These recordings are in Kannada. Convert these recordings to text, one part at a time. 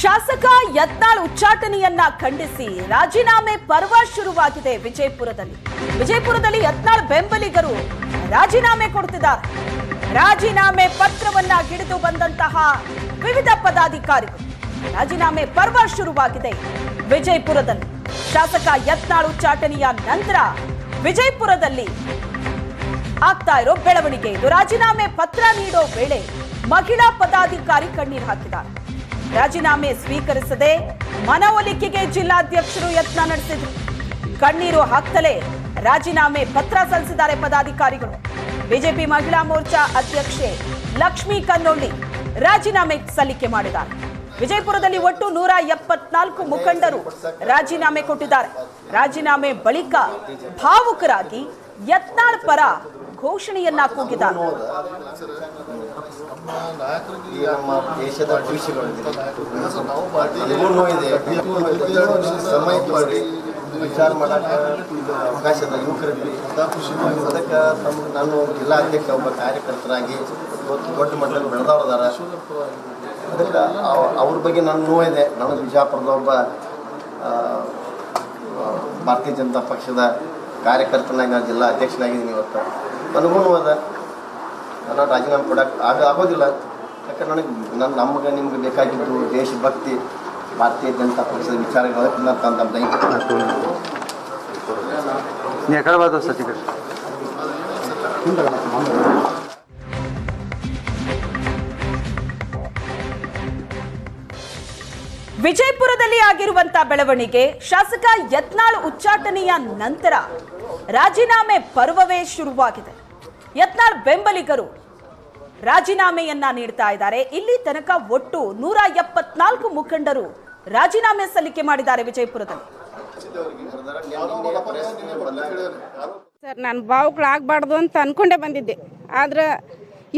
ಶಾಸಕ ಯತ್ನಾಳ್ ಉಚ್ಚಾಟನೆಯನ್ನ ಖಂಡಿಸಿ ರಾಜೀನಾಮೆ ಪರ್ವ ಶುರುವಾಗಿದೆ ವಿಜಯಪುರದಲ್ಲಿ. ವಿಜಯಪುರದಲ್ಲಿ ಯತ್ನಾಳ್ ಬೆಂಬಲಿಗರು ರಾಜೀನಾಮೆ ಕೊಡ್ತಿದ್ದಾರೆ. ರಾಜೀನಾಮೆ ಪತ್ರವನ್ನ ಹಿಡಿದು ಬಂದಂತಹ ವಿವಿಧ ಪದಾಧಿಕಾರಿಗಳು ರಾಜೀನಾಮೆ ಪರ್ವ ಶುರುವಾಗಿದೆ ವಿಜಯಪುರದಲ್ಲಿ. ಶಾಸಕ ಯತ್ನಾಳ್ ಉಚ್ಚಾಟನೆಯ ನಂತರ ವಿಜಯಪುರದಲ್ಲಿ ಆಗ್ತಾ ಇರೋ ಬೆಳವಣಿಗೆ ಇದು. ರಾಜೀನಾಮೆ ಪತ್ರ ನೀಡೋ ವೇಳೆ ಮಹಿಳಾ ಪದಾಧಿಕಾರಿ ಕಣ್ಣೀರು ಹಾಕಿದ್ದಾರೆ. ರಾಜೀನಾಮೆ ಸ್ವೀಕರಿಸದೆ ಮನವೊಲಿಕೆಗೆ ಜಿಲ್ಲಾಧ್ಯಕ್ಷರು ಯತ್ನ ನಡೆಸಿದ್ರು. ಕಣ್ಣೀರು ಹಾಕ್ತಲೇ ರಾಜೀನಾಮೆ ಪತ್ರ ಸಲ್ಲಿಸಿದ್ದಾರೆ ಪದಾಧಿಕಾರಿಗಳು. ಬಿಜೆಪಿ ಮಹಿಳಾ ಮೋರ್ಚಾ ಅಧ್ಯಕ್ಷೆ ಲಕ್ಷ್ಮೀ ಕನ್ನೊಳ್ಳಿ ರಾಜೀನಾಮೆ ಸಲ್ಲಿಕೆ ಮಾಡಿದ್ದಾರೆ. ವಿಜಯಪುರದಲ್ಲಿ ಒಟ್ಟು ನೂರ ಎಪ್ಪತ್ನಾಲ್ಕು ಮುಖಂಡರು ರಾಜೀನಾಮೆ ಕೊಟ್ಟಿದ್ದಾರೆ. ರಾಜೀನಾಮೆ ಬಳಿಕ ಭಾವುಕರಾಗಿ ಯತ್ನಾಳ್ ಪರ ಘೋಷಣೆಯನ್ನ ಸಮಯಕ್ಕೆ ವಿಚಾರ ಮಾಡಕ್ಕೆ ಅವಕಾಶದ ಯುವಕರಿಗೆ ಅದಕ್ಕೆ ತಮ್ಮ ನಾನು ಜಿಲ್ಲಾ ಅಧ್ಯಕ್ಷ ಒಬ್ಬ ಕಾರ್ಯಕರ್ತರಾಗಿ ಇವತ್ತು ದೊಡ್ಡ ಮಟ್ಟದಲ್ಲಿ ಬೆಳೆದವ್ರದಾರ ಅದಕ್ಕೆ ಅವ್ರ ಬಗ್ಗೆ ನನ್ನ ನೋವಿದೆ. ನನಗೆ ಬಿಜಾಪುರದ ಒಬ್ಬ ಭಾರತೀಯ ಜನತಾ ಪಕ್ಷದ ಕಾರ್ಯಕರ್ತನಾಗಿ ನಾನು ಜಿಲ್ಲಾ ಅಧ್ಯಕ್ಷನಾಗಿದ್ದೀನಿ ಇವತ್ತು ಅನುಗುಣವಾದ ನಾನು ರಾಜೀನಾಮೆ ಕೊಡಕ್ಕೆ ಆಗ ಆಗೋದಿಲ್ಲ. ಯಾಕಂದ್ರೆ ನನಗೆ ನನ್ನ ನಮ್ಗೆ ನಿಮ್ಗೆ ಬೇಕಾಗಿದ್ದು ದೇಶಭಕ್ತಿ ಭಾರತೀಯ ಜನತಾ ಪಕ್ಷದ ವಿಚಾರಗಳು ನಮ್ಮ ದೈಹಿಕ ನೀ ಎಕಡೆ ಬರ್ತಾವ ಸಚಿವರು ವಿಜಯಪುರದಲ್ಲಿ ಆಗಿರುವಂತ ಬೆಳವಣಿಗೆ ಶಾಸಕ ಯತ್ನಾಳ್ ಉಚ್ಚಾಟನೆಯ ನಂತರ ರಾಜೀನಾಮೆ ಪರ್ವವೇ ಶುರುವಾಗಿದೆ. ಯತ್ನಾಳ್ ಬೆಂಬಲಿಗರು ರಾಜೀನಾಮೆಯನ್ನ ನೀಡ್ತಾ ಇದ್ದಾರೆ. ಇಲ್ಲಿ ತನಕ ಒಟ್ಟು ನೂರ ಎಪ್ಪತ್ನಾಲ್ಕು ಮುಖಂಡರು ರಾಜೀನಾಮೆ ಸಲ್ಲಿಕೆ ಮಾಡಿದ್ದಾರೆ ವಿಜಯಪುರದಲ್ಲಿ. ಸರ್, ನಾನು ಭಾವುಗಳಾಗಬಾರ್ದು ಅಂತ ಅನ್ಕೊಂಡೇ ಬಂದಿದ್ದೆ. ಆದ್ರೆ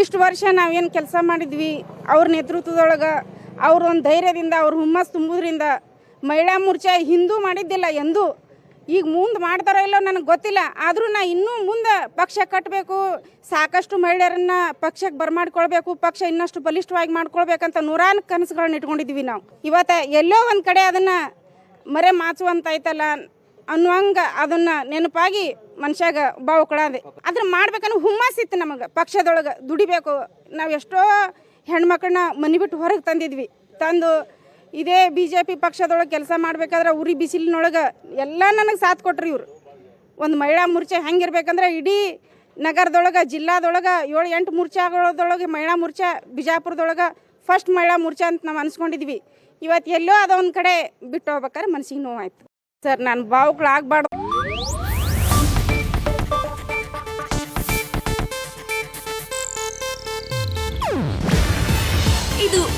ಇಷ್ಟು ವರ್ಷ ನಾವೇನು ಕೆಲಸ ಮಾಡಿದ್ವಿ, ಅವ್ರ ನೇತೃತ್ವದೊಳಗೆ ಅವ್ರ ಒಂದು ಧೈರ್ಯದಿಂದ, ಅವ್ರ ಹುಮ್ಮಸ್ ತುಂಬುದ್ರಿಂದ ಮಹಿಳಾ ಮೋರ್ಚಾ ಹಿಂದೂ ಮಾಡಿದ್ದಿಲ್ಲ ಎಂದೂ ಈಗ ಮುಂದೆ ಮಾಡ್ತಾರೋ ಇಲ್ಲೋ ನನಗೆ ಗೊತ್ತಿಲ್ಲ. ಆದರೂ ನಾ ಇನ್ನೂ ಮುಂದೆ ಪಕ್ಷ ಕಟ್ಟಬೇಕು ಸಾಕಷ್ಟು ಮಹಿಳೆಯರನ್ನ ಪಕ್ಷಕ್ಕೆ ಬರ್ಮಾಡ್ಕೊಳ್ಬೇಕು, ಪಕ್ಷ ಇನ್ನಷ್ಟು ಬಲಿಷ್ಠವಾಗಿ ಮಾಡ್ಕೊಳ್ಬೇಕಂತ ನೂರಾರು ಕನಸುಗಳನ್ನ ಇಟ್ಕೊಂಡಿದ್ವಿ ನಾವು. ಇವತ್ತು ಎಲ್ಲೋ ಒಂದು ಕಡೆ ಅದನ್ನು ಮರೆ ಮಾಚುವಂತಾಯ್ತಲ್ಲ ಅನ್ನುವಂಗ ಅದನ್ನು ನೆನಪಾಗಿ ಮನುಷ್ಯಾಗ ಬಾವುಕಳಾದೆ ಆದ್ರೆ ಮಾಡ್ಬೇಕನ್ನೋ ಹುಮ್ಮಸ್ಸಿತ್ತು ನಮಗೆ. ಪಕ್ಷದೊಳಗೆ ದುಡಿಬೇಕು. ನಾವು ಎಷ್ಟೋ ಹೆಣ್ಮಕ್ಳನ್ನ ಮನೆ ಬಿಟ್ಟು ಹೊರಗೆ ತಂದಿದ್ವಿ. ತಂದು ಇದೇ ಬಿ ಜೆ ಪಿ ಪಕ್ಷದೊಳಗೆ ಕೆಲಸ ಮಾಡಬೇಕಾದ್ರೆ ಉರಿ ಬಿಸಿಲಿನೊಳಗೆ ಎಲ್ಲ ನನಗೆ ಸಾಥ್ ಕೊಟ್ರಿ ಇವ್ರು. ಒಂದು ಮಹಿಳಾ ಮೂರ್ಛೆ ಹೆಂಗಿರ್ಬೇಕಂದ್ರೆ ಇಡೀ ನಗರದೊಳಗೆ, ಜಿಲ್ಲಾದೊಳಗೆ ಏಳು ಎಂಟು ಮೋರ್ಚಾಗಳದೊಳಗೆ ಮಹಿಳಾ ಮೂರ್ಛೆ ಬಿಜಾಪುರದೊಳಗೆ ಫಸ್ಟ್ ಮಹಿಳಾ ಮೂರ್ಛೆ ಅಂತ ನಾವು ಅನ್ಸ್ಕೊಂಡಿದ್ವಿ. ಇವತ್ತು ಎಲ್ಲೋ ಅದೊಂದು ಕಡೆ ಬಿಟ್ಟು ಹೋಗ್ಬೇಕಾದ್ರೆ ಮನಸ್ಸಿಗೆ ನೋವಾಯ್ತು. ಸರ್, ನಾನು ಭಾವುಕಳಾಗಬಾರ್ದು